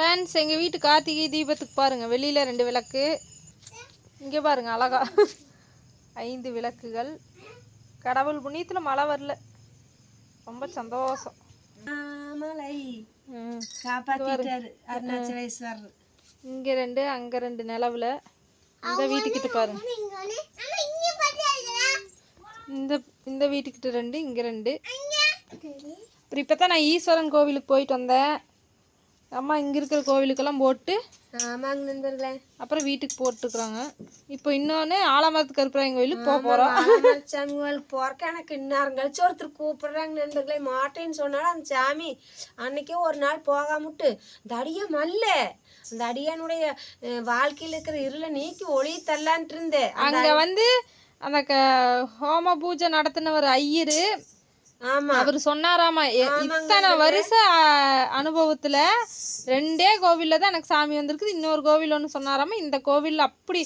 Friends எங்கள் வீட்டு கார்த்திகை தீபத்துக்கு பாருங்கள் வெளியில் ரெண்டு விளக்கு. இங்கே பாருங்கள் அழகா. ஐந்து விளக்குகள். கடவுள் புண்ணியத்தில் மழை வரல. ரொம்ப சந்தோஷம். இங்கே ரெண்டு அங்கே ரெண்டு நிலவுல. இந்த வீட்டுக்கிட்ட பாருங்க. இந்த இந்த வீட்டுக்கிட்ட ரெண்டு இங்கே ரெண்டு. அப்புறம் இப்போ தான் நான் ஈஸ்வரன் கோவிலுக்கு போயிட்டு வந்தேன். அம்மா இங்கே இருக்கிற கோவிலுக்கெல்லாம் போட்டு ஆமாங்க நண்பர்களே. அப்புறம் வீட்டுக்கு போட்டுருக்குறாங்க இப்போ இன்னொன்று ஆலமரத்து கருப்பராயன் கோயிலுக்கு போக போகிறோம் சாமி கோயிலுக்கு போறக்க எனக்கு இன்னாரம் கழிச்சு ஒருத்தர் கூப்பிடுறாங்க நண்பர்களே மாட்டேன்னு சொன்னாலும் அந்த சாமி அன்னைக்கே ஒரு நாள் போகாமட்டு இந்த அடிய மல்ல. அந்த அடியானுடைய வாழ்க்கையில இருக்கிற இருளை நீக்கி ஒளி தள்ளான்ட்டு இருந்தேன். அங்கே வந்து அந்த க ஹோம பூஜை நடத்தினவர் ஐயரு. ஆமா அவர் சொன்னாராமா இத்தனை வருஷ அனுபவத்துல ரெண்டே கோவில்ல தான் எனக்கு சாமி வந்திருக்குது. இன்னொரு கோவில் ஒன்று சொன்னாராமா இந்த கோவில்ல அப்படி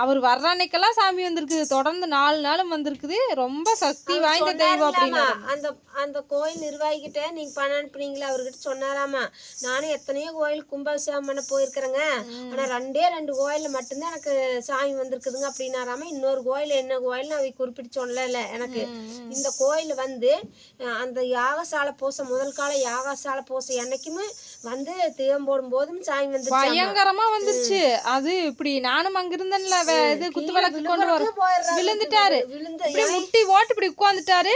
அவர் வர்ற அன்னைக்கெல்லாம் சாமி வந்திருக்குது. தொடர்ந்து நாலு நாளும் வந்திருக்குது. ரொம்ப சக்தி வாய்ந்த தெய்வம் சொன்னாராமா, அப்படின்னாரு. அந்த அந்த கோயில் நிர்வாகிகிட்ட நீங்க பணம் அனுப்புனீங்களா? அவர்கிட்ட சொன்னாராமா? நானும் எத்தனையோ கோயில் கும்பாபிஷேகம் பண்ண போயிருக்கிறேங்க ஆனா ரெண்டே ரெண்டு கோயில்ல மட்டும்தான் எனக்கு சாமி வந்திருக்குதுங்க அப்படின்னாராமா? இன்னொரு கோயில் என்ன கோயில் அவை குறிப்பிட்டு சொல்லல எனக்கு. இந்த கோயில் வந்து அந்த யாகசாலை பூசை முதல் கால யாகசாலை பூசை என்னைக்குமே வந்து தீபம் போடும் போதும் சாமி வந்து பயங்கரமா வந்துருச்சு. அது இப்படி நானும் அங்க இருந்தேன்ல வே- இது குத்து விளக்கு கொண்டு வர போயிடுறாங்க. விழுந்துட்டாரு. விழுந்து. இப்படி முட்டி ஓட்டு இப்படி உட்காந்துட்டாரு.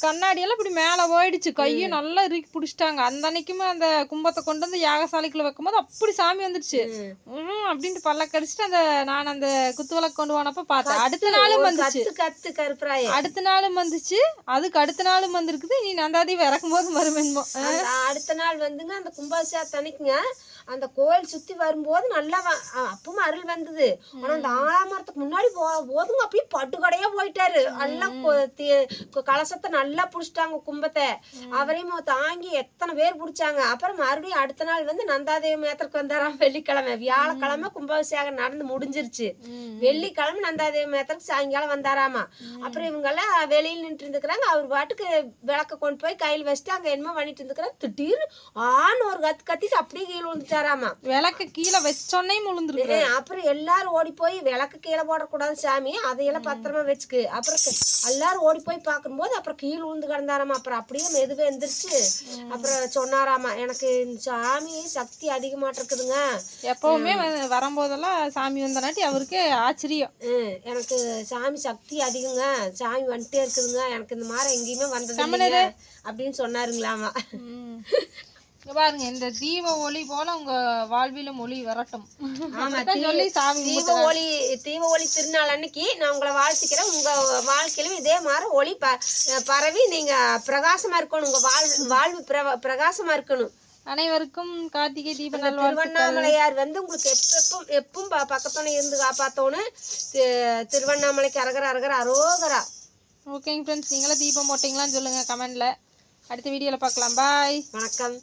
கண்ணாடி எல்லாம் இப்படி மேல போயிடுச்சு கையும் நல்லா இறுக்கி பிடிச்சிட்டாங்க. அந்த அன்னைக்குமே அந்த கும்பத்தை கொண்டு வந்து யாகசாலைக்குள்ள வைக்கும்போது அப்படி சாமி வந்துடுச்சு ம் அப்படின்ட்டு பல்ல கடிச்சிட்டு அந்த நான் அந்த குத்து விளக்கு கொண்டு போனப்ப பார்த்தேன். அடுத்த நாளும் வந்துச்சு. கத்து கருப்பராய. அடுத்த நாளும் வந்துச்சு. அதுக்கு அடுத்த நாளும் வந்திருக்குது. நீ நந்தாதீவு இறக்கும் போது வருமென்மோ அடுத்த நாள் வந்துங்க அந்த கும்பாபிஷேகத்தன்னைக்குங்க அந்த கோயில் சுத்தி வரும்போது நல்லா அப்பவும் அருள் வந்தது. ஆனா அந்த ஆலாமரத்துக்கு முன்னாடி போ போதுங்க அப்படியே பட்டுக்கடையா போயிட்டாரு. கொ- கலசத்தை நல்லா புடிச்சிட்டாங்க கும்பத்தை. அவரையும் தாங்கி எத்தனை பேர் புடிச்சாங்க. அப்புறம் மறுபடியும் அடுத்த நாள் வந்து நந்தாதேவி மேத்திரக்கு வந்தாராம் வெள்ளிக்கிழமை. வியாழக்கிழமை கும்பாபிஷேகம் நடந்து முடிஞ்சிருச்சு. வெள்ளிக்கிழமை நந்தாதேவி மேத்திரக்கு சாயங்காலம் வந்தாராமா. அப்புறம் இவங்க எல்லாம் வெளியில் நின்று இருந்துக்கிறாங்க. அவர் பாட்டுக்கு விளக்க கொண்டு போய் கையில் வச்சுட்டு அங்க என்னமோ பண்ணிட்டு இருந்துக்கிறாங்க திடீர்னு ஆன்னு ஒரு கத்து கத்திட்டு அப்படியே கீழே விழுந்துட்டாராமா. விளக்கு கீழே வச்சோன்னே முழுந்துருக்கு அப்புறம் எல்லாரும் ஓடி போய் விளக்கு கீழே போடக்கூடாது சாமி. அதையெல்லாம் பத்திரமா வச்சுக்கு. அப்புறம் எல்லாரும் ஓடி போய் பார்க்கும்போது அப்புறம் கீழே விழுந்து கிடந்தாராமா. அப்புறம் அப்படியே மெதுவே எந்திரிச்சு அப்புறம் சொன்னாராமா. எனக்கு இந்த சாமி சக்தி அதிகமாட்டு இருக்குதுங்க எப்பவுமே வரும்போதெல்லாம் சாமி வந்தனாட்டி அவருக்கு ஆச்சரியம். எனக்கு சாமி சக்தி அதிகங்க. சாமி வந்துட்டே இருக்குதுங்க. எனக்கு இந்த மாதிரி எங்கேயுமே வந்தது அப்படின்னு சொன்னாருங்களாமா. இங்க பாருங்க இந்த தீப ஒளி போல உங்க வாழ்விலும் ஒளி வரட்டும். சொல்லி சாமி தீப ஒளி தீப ஒளி திருநாள் அன்னைக்கு நான் உங்களை வாழ்த்துக்கிறேன். உங்க வாழ்க்கையிலும் இதே மாதிரி ஒளி ப பரவி நீங்க பிரகாசமா இருக்கணும். உங்க வாழ் வாழ்வு பிர- பிரகாசமா இருக்கணும். அனைவருக்கும் கார்த்திகை தீப திருவண்ணாமலையார் வந்து உங்களுக்கு எப்பவும் எப்பவும் பக்கத்துல இருந்து காப்பாத்தோணும் தி- திருவண்ணாமலைக்கு அரகர அரகர அரோகரா. ஓகேங்க ஃப்ரெண்ட்ஸ் நீங்களும் தீபம் போட்டிங்களான்னு சொல்லுங்க கமெண்ட்ல. அடுத்த வீடியோல பார்க்கலாம். பாய் வணக்கம்.